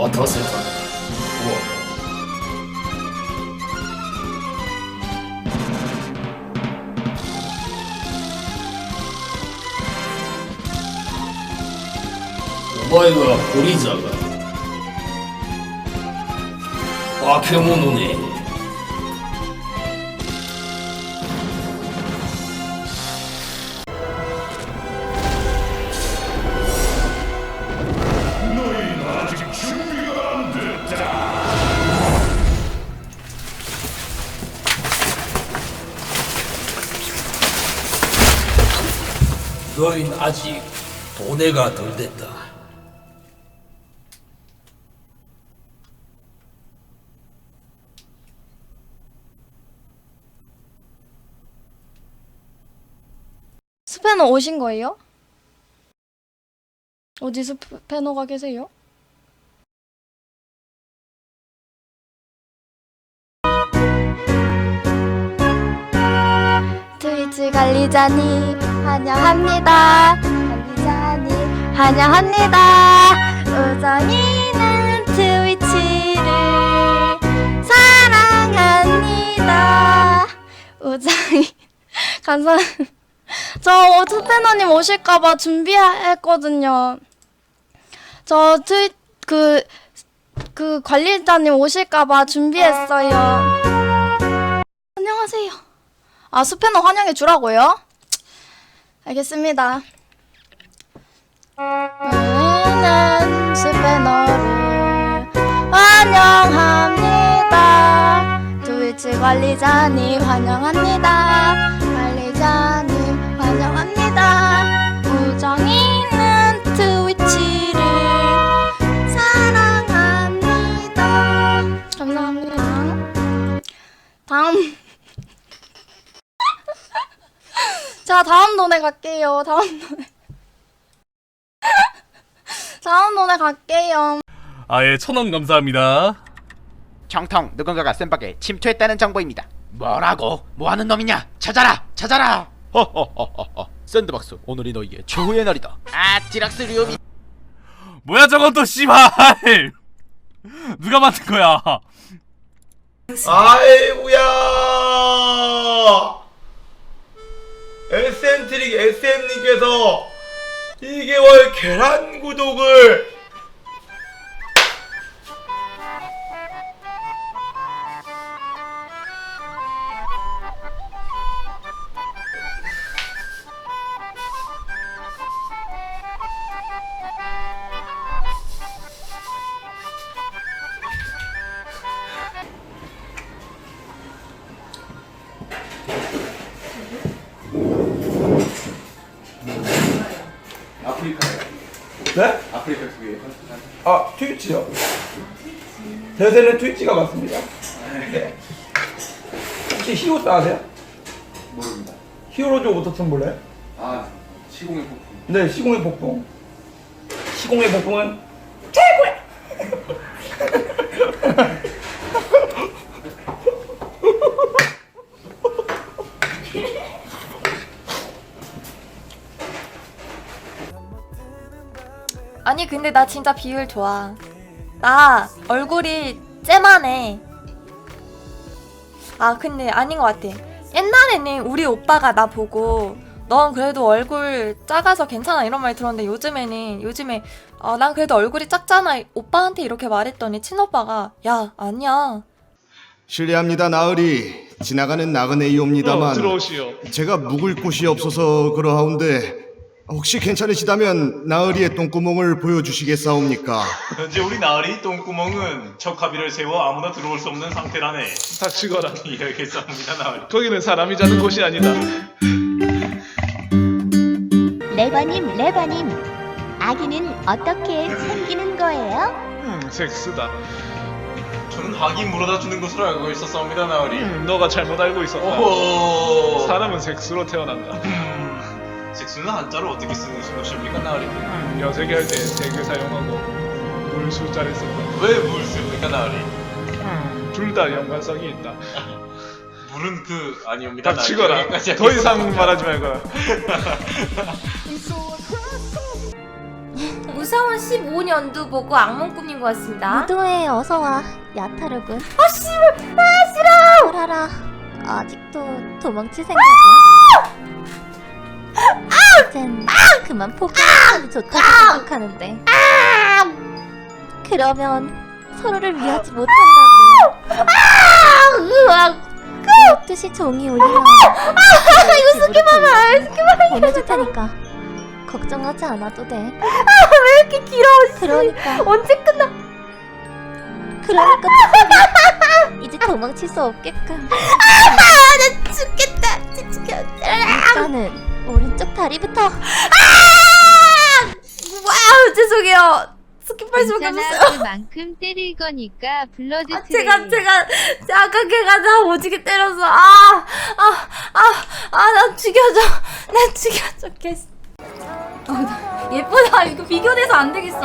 어떻을까? 우와. 오마이가 보리자가 아케모노네 ' 너희는 아직 도내가 덜 됐다. 스패너 오신 거예요? 어디 스패너가 계세요? 관리자님 환영합니다. 관리자님 환영합니다. 우정이는 트위치를 사랑합니다. 우정이 감사합니다. 저 스패너님 오실까봐 준비했거든요. 저 트윗 그, 그 관리자님 오실까봐 준비했어요. 안녕하세요. 아, 스패너 환영해 주라고요? 알겠습니다. 우리는 스패너를 환영합니다. 트위치 관리자님 환영합니다. 노래 갈게요. 다음 노래 다음 노래 갈게요. 아예 천원 감사합니다. 정통 누군가가 센박에 침투했다는 정보입니다. 뭐라고? 뭐하는 놈이냐? 찾아라! 찾아라! 허허허허허 샌드박스 오늘이 너희의 최후의 날이다. 아 지락스 류미 뭐야 저건 또 씨발. 누가 만든 거야? 아이고야 SM트릭 SM님께서 2개월 계란 구독을 대세는 트위치가 맞습니다. 네. 혹시 히오스 아세요? 모릅니다. 히어로즈 오브 톰 몰라요? 아, 시공의 폭풍. 네, 시공의 폭풍. 시공의 폭풍은 아니 근데 나 진짜 비율 좋아. 나 얼굴이 째만해. 아 근데 아닌 것 같아. 옛날에는 우리 오빠가 나 보고 넌 그래도 얼굴 작아서 괜찮아. 이런 말 들었는데 요즘에는 요즘에 아, 난 그래도 얼굴이 작잖아. 오빠한테 이렇게 말했더니 친오빠가 야 아니야. 실례합니다 나으리. 지나가는 나그네이옵니다만 제가 묵을 곳이 없어서 그러하온데 혹시 괜찮으시다면 나으리의 똥구멍을 보여주시겠사옵니까? 현재 우리 나으리 똥구멍은 적합이를 세워 아무나 들어올 수 없는 상태라네. 닥치거라. 이야기했습니다 나으리. 거기는 사람이 자는 곳이 아니다. 레바님, 레바님. 아기는 어떻게 생기는 거예요? 음, 섹스다. 저는 학이 물어다 주는 것으로 알고 있었습니다 나으리. 음, 너가 잘못 알고 있었다. 오호. 사람은 섹스로 태어난다. 음, 섹스는 한자를 어떻게 쓰는 것입니까 나으리? 음, 여세기 할때 대그 사용하고 물 숫자를 쓴다. 왜물 씁니까 나으리? 음, 둘다 연관성이 있다. 물은 그 아니옵니다. 나으리. 닥치거라. 여기까지 더 이상 하겠습니다. 말하지 말거라. 무서운 15년도 보고 악몽 꾸민 것 같습니다. 무도회 어서와 야타르군 아 씨발 아 싫어. 보라라 아직도 도망칠 생각이야? 이젠 그만 포기하는 게 좋다고 생각하는데. 그러면 서로를 위하지 못한다고. 뜻이 종이 울리면 이거 스키마마 스키마마 보내줄 테니까. 걱정하지 않아도 돼. 왜 이렇게 길어? 그러니까. 언제 끝나? 그러니까 이제 도망칠 수 없게끔. 나 죽겠다. 죽겠다. 일단은 오른쪽 다리부터. 와우 죄송해요. 스킵할 수밖에 없어요. 그만큼 때릴 거니까 블러드 아, 제가 제가 제가 아까 걔가 나 오지게 때려서 아아아아나 죽여줘. 나 죽여줘 걔 어, 나 예쁘다. 이거 비교돼서 안 되겠어.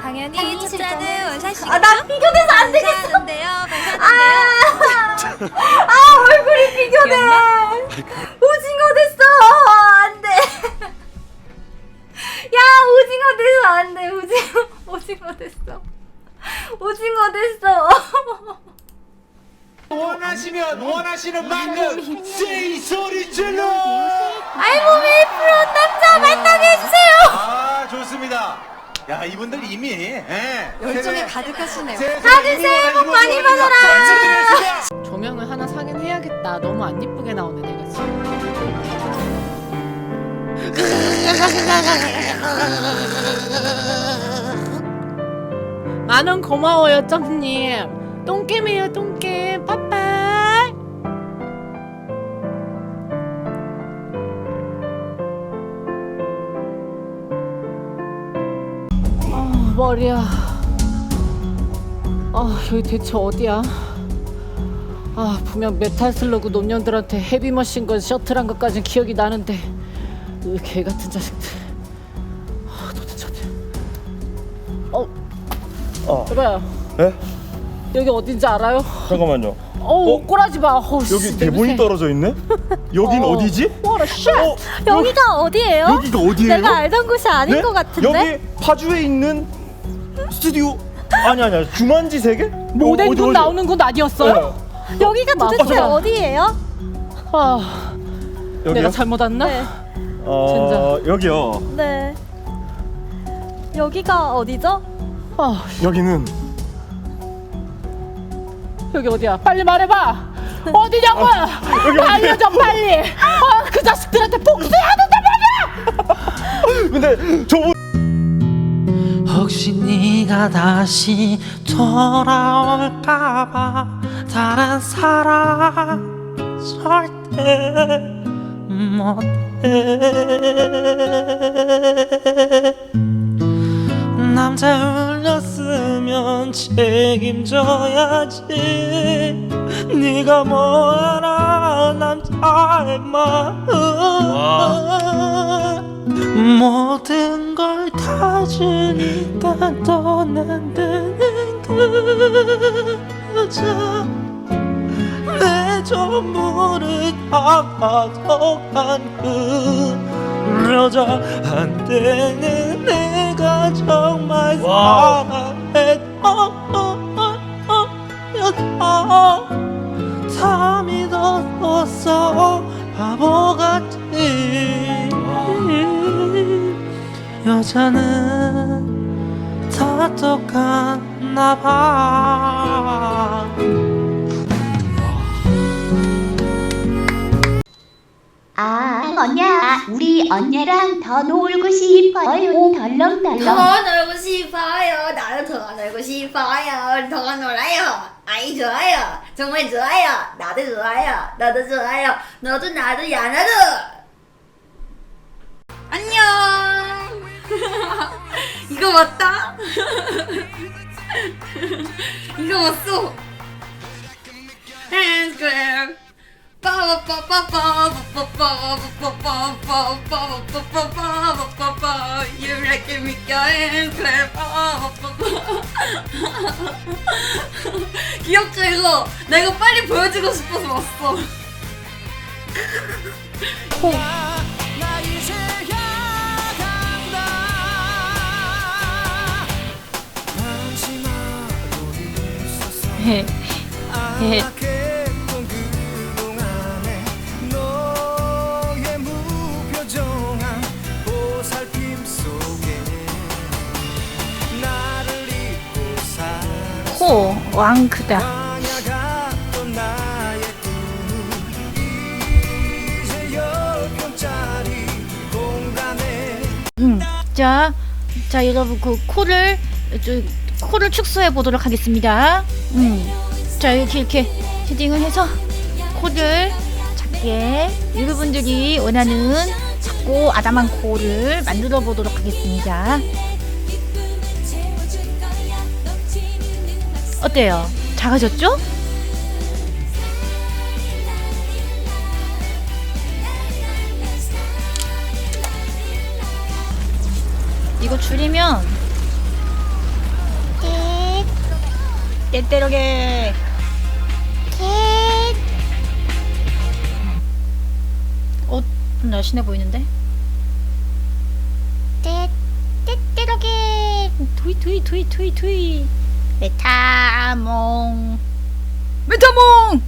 당연히 숫자는 원샷이 아나 비교돼서 안 되겠어. 아, 아 얼굴이 비교돼 어 돼서 안 돼 오징어 오징어 됐어 오징어 됐어 원하시면 원하시는 만큼 제 소리 질러. 알몸이 프로 남자 만나게 해주세요 아 좋습니다. 야 이분들 이미 예. 열정이 가득하시네요 다들 새해 복 많이 받아라 조명을 하나 사긴 해야겠다. 너무 안 이쁘게 나오네 내가 지금. 만원 고마워요 점님. 똥겜이에요 똥겜. 빠빠이. 아 머리야. 아 여기 대체 어디야? 아 분명 메탈 슬러그 놈년들한테 헤비머신 건 셔틀한 것까진 기억이 나는데 으, 개 같은 자식들 아 도대체 어디 어? 어. 여봐요 네? 여기 어딘지 알아요? 잠깐만요. 어우 꼬라지 마 어우, 씨, 여기 대본이 냄새. 떨어져 있네? 여긴 어. 어. 디지 What a shit 어, 여기가 어디예요? 여기가 어디예요? 내가 알던 곳이 아닌 네? 것 같은데? 여기 파주에 있는 스튜디오 아니 아니야 주만지 세계? 뭐, 모델 어디? 나오는 곳 아니었어요? 여기가 도대체 맞아. 어디예요? 아 여기요? 내가 잘못 왔나? 네. 어 여기요. 네. 여기가 어디죠? 아 여기는 여기 어디야? 빨리 말해봐. 어디냐고? 여기 어디야? 알려줘 빨리. 아, 그 자식들한테 복수해야 된단 말이야. 근데 저분 혹시 네가 다시 돌아올까봐 다른 사람 절대 못해 남자 울렸으면 책임져야지. 네가 뭘 알아 남자의 마음 모든 걸 다 주니까 떠난다는 그 여자 내 전부를 다 가져간 그 여자한테는 내가 정말 사랑했던 여자. 다 믿었어 바보같이. 여자는 다 똑같나 봐 아 언냐 우리 언냐랑 더 놀고 싶어요 덜렁덜렁 더 놀고 싶어요. 나도 더 놀고 싶어요. 더 놀아요. 아이 좋아요. 정말 좋아요. 나도 좋아요. 너도 좋아요. 너도 나도 야 나도. 안녕. 이거 맞다. 이거 맞어. 핸드크림. You like to make your hands clap. 귀엽죠 이거? 나 이거 빨리 보여주고 싶어서 왔어. 콩. 헤헤 코 왕크다. 음, 자, 자 여러분 그 코를 저, 코를 축소해 보도록 하겠습니다. 음, 자 이렇게 이렇게 헤딩을 해서 코를 작게 여러분들이 원하는 작고 아담한 코를 만들어 보도록 하겠습니다. 어때요? 작아졌죠? 이거 줄이면 떼떼로게 어? 좀 날씬해 보이는데? 떼떼로게 투이 투이 투이 투이 투이 메타 몽. 메타몽!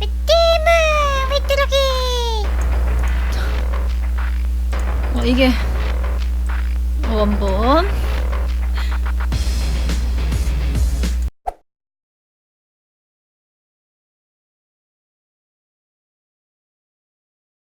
메티몽 메떼로게 어 이게 원본